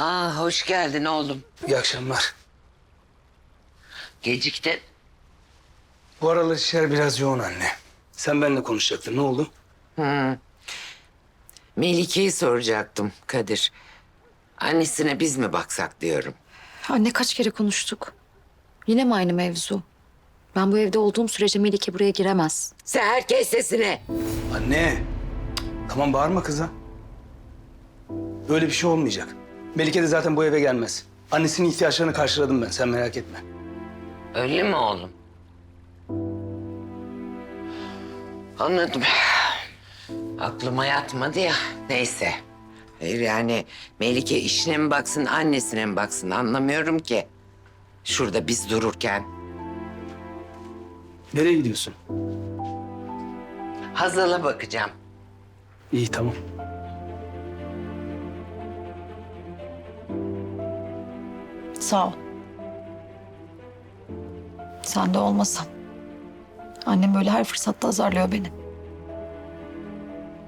Aa, hoş geldin oğlum. İyi akşamlar. Geciktin. Bu aralar işler biraz yoğun anne. Sen benimle konuşacaktın. Ne oldu? Melike'yi soracaktım Kadir. Annesine biz mi baksak diyorum. Anne kaç kere konuştuk. Yine mi aynı mevzu? Ben bu evde olduğum sürece Melike buraya giremez. Sen herkes sesine. Anne. Tamam bağırma kıza. Öyle bir şey olmayacak. Melike de zaten bu eve gelmez. Annesinin ihtiyaçlarını karşıladım ben. Sen merak etme. Öyle mi oğlum? Anladım. Aklıma yatmadı ya. Neyse. Hayır yani Melike işine mi baksın, annesine mi baksın anlamıyorum ki. Şurada biz dururken. Nereye gidiyorsun? Hazal'a bakacağım. İyi tamam. Sağ ol. Sen de olmasan. Annem böyle her fırsatta azarlıyor beni.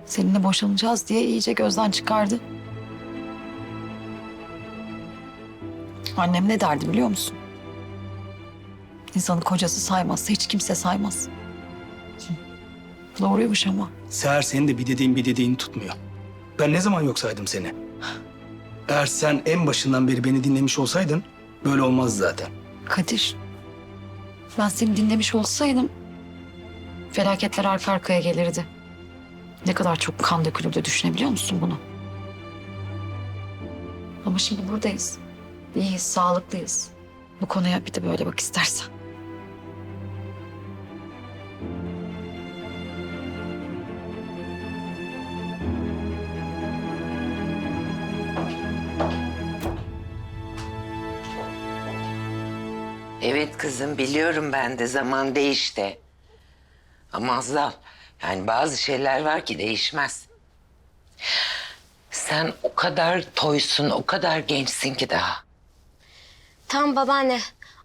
Seninle boşanacağız diye iyice gözden çıkardı. Annem ne derdi biliyor musun? İnsanı kocası saymazsa hiç kimse saymaz. Doğruymuş ama. Seher senin de bir dediğin bir dediğini tutmuyor. Ben ne zaman yok saydım seni? Eğer sen en başından beri beni dinlemiş olsaydın böyle olmazdı zaten. Kadir, ben seni dinlemiş olsaydım felaketler arka arkaya gelirdi. Ne kadar çok kan dökülürdü düşünebiliyor musun bunu? Ama şimdi buradayız. İyiyiz, sağlıklıyız. Bu konuya bir de böyle bak istersen. Evet kızım biliyorum ben de zaman değişti. Ama Azal yani bazı şeyler var ki değişmez. Sen o kadar toysun, o kadar gençsin ki daha. Tamam babaanne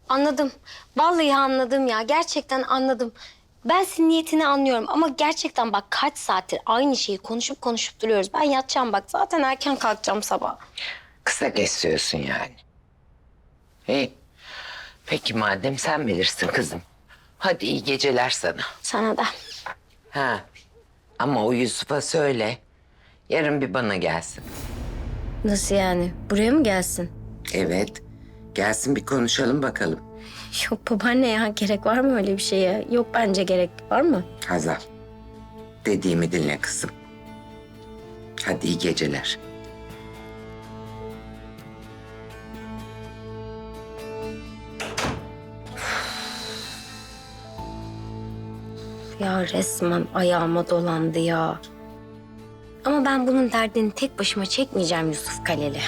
anladım. Vallahi anladım ya gerçekten anladım. Ben senin niyetini anlıyorum ama gerçekten bak kaç saattir aynı şeyi konuşup konuşup duruyoruz. Ben yatacağım bak zaten erken kalkacağım sabah. Kısa kesiyorsun yani. İyi. Peki madem sen bilirsin kızım. Hadi iyi geceler sana. Sana da. Ha. Ama o Yusuf'a söyle. Yarın bir bana gelsin. Nasıl yani? Buraya mı gelsin? Evet. Gelsin bir konuşalım bakalım. Yok babaanne ya gerek var mı öyle bir şeye? Yok bence gerek var mı? Hazal. Dediğimi dinle kızım. Hadi iyi geceler. Ya resmen ayağıma dolandı ya. Ama ben bunun derdini tek başıma çekmeyeceğim Yusuf Kaleli.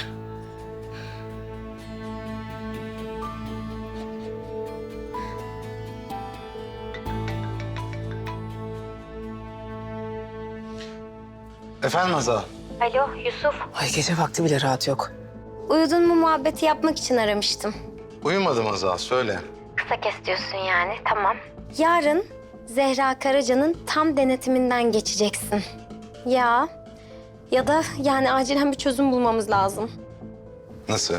Efendim Azal? Alo Yusuf. Ay gece vakti bile rahat yok. Uyudun mu muhabbeti yapmak için aramıştım. Uyumadım Azal söyle. Kısa kes diyorsun yani tamam. Yarın Zehra Karaca'nın tam denetiminden geçeceksin. Ya ya da yani acilen bir çözüm bulmamız lazım. Nasıl?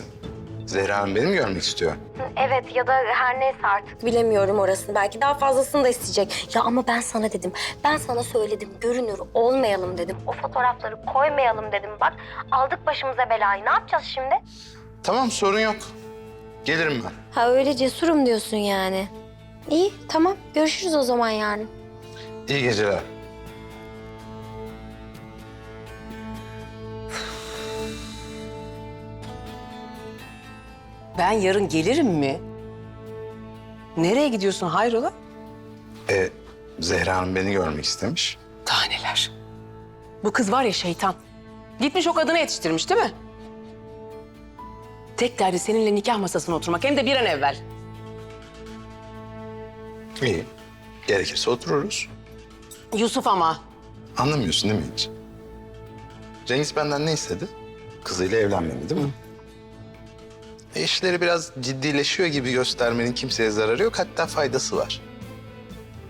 Zehra Hanım beni mi görmek istiyor? Evet ya da her neyse artık bilemiyorum orasını. Belki daha fazlasını da isteyecek. Ya ama ben sana dedim. Ben sana söyledim. Görünür olmayalım dedim. O fotoğrafları koymayalım dedim. Bak aldık başımıza belayı. Ne yapacağız şimdi? Tamam sorun yok. Gelirim ben. Ha öyle cesurum diyorsun yani. İyi tamam. Görüşürüz o zaman yarın. İyi geceler. Ben yarın gelirim mi? Nereye gidiyorsun hayrola? E, Zehra Hanım beni görmek istemiş. Daha neler. Bu kız var ya şeytan. Gitmiş o kadını yetiştirmiş değil mi? Tek derdi seninle nikah masasına oturmak hem de bir an evvel. İyi. Gerekirse otururuz. Yusuf ama. Anlamıyorsun değil mi hiç? Cengiz benden ne istedi? Kızıyla evlenmemi değil mi? E işleri biraz ciddileşiyor gibi göstermenin kimseye zararı yok. Hatta faydası var.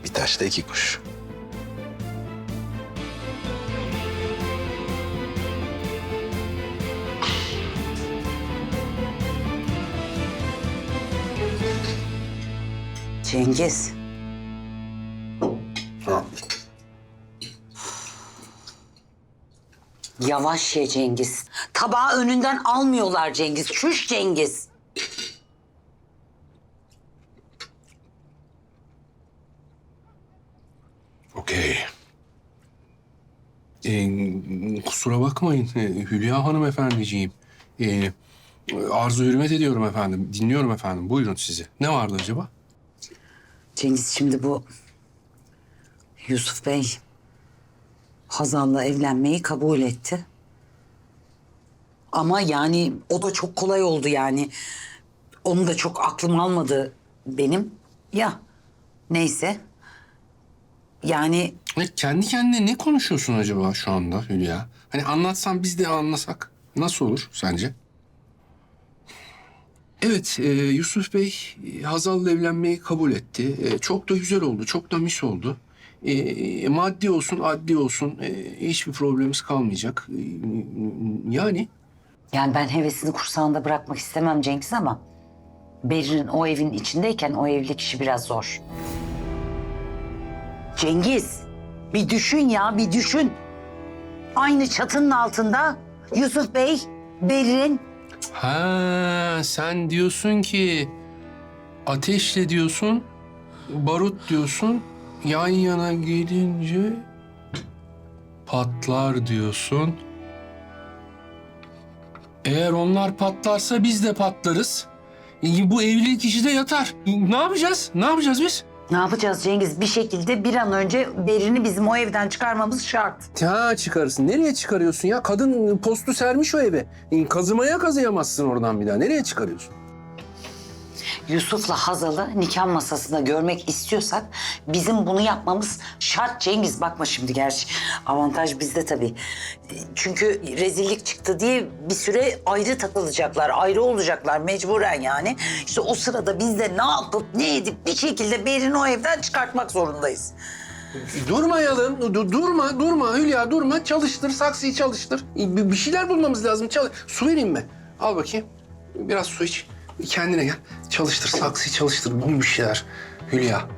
Bir taşla iki kuş. Cengiz. Yavaş ye Cengiz. Tabağı önünden almıyorlar Cengiz. Çüş Cengiz. Okey. Ee, kusura bakmayın ee, Hülya hanımefendiciğim. Ee, arzu hürmet ediyorum efendim. Dinliyorum efendim. Buyurun sizi. Ne vardı acaba? Cengiz şimdi bu Yusuf Bey Hazal'la evlenmeyi kabul etti. Ama yani o da çok kolay oldu yani. Onu da çok aklım almadı benim. Ya neyse. Yani E, kendi kendine ne konuşuyorsun acaba şu anda Hülya? Hani anlatsan biz de anlasak. Nasıl olur sence? Evet, e, Yusuf Bey e, Hazal'la evlenmeyi kabul etti. E, çok da güzel oldu, çok da mis oldu. E, maddi olsun, adli olsun e, hiçbir problemimiz kalmayacak. E, yani yani ben hevesini kursağında bırakmak istemem Cengiz ama Berin'in o evin içindeyken o evlilik işi biraz zor. Cengiz bir düşün ya bir düşün. Aynı çatının altında Yusuf Bey, Berin. Ha sen diyorsun ki ateşle diyorsun, barut diyorsun, yan yana gelince patlar diyorsun. Eğer onlar patlarsa biz de patlarız. E, Bu evlilik işi de yatar. E, Ne yapacağız? Ne yapacağız biz? Ne yapacağız Cengiz? Bir şekilde bir an önce Berin'i bizim o evden çıkarmamız şart. Ha çıkarırsın. Nereye çıkarıyorsun ya? Kadın postu sermiş o eve. E, Kazımaya kazıyamazsın oradan bir daha. Nereye çıkarıyorsun? Yusuf'la Hazal'ı nikah masasında görmek istiyorsak bizim bunu yapmamız şart Cengiz. Bakma şimdi gerçi avantaj bizde tabii. Çünkü rezillik çıktı diye bir süre ayrı takılacaklar, ayrı olacaklar mecburen yani. İşte o sırada biz de ne yapıp ne edip bir şekilde Berin'i o evden çıkartmak zorundayız. Durmayalım. Du- durma, durma Hülya durma. Çalıştır, saksıyı çalıştır. Bir şeyler bulmamız lazım. Çalış. Su vereyim mi? Al bakayım. Biraz su iç. Kendine gel. Çalıştır, saksıyı çalıştır. Bul bir şeyler. Hülya.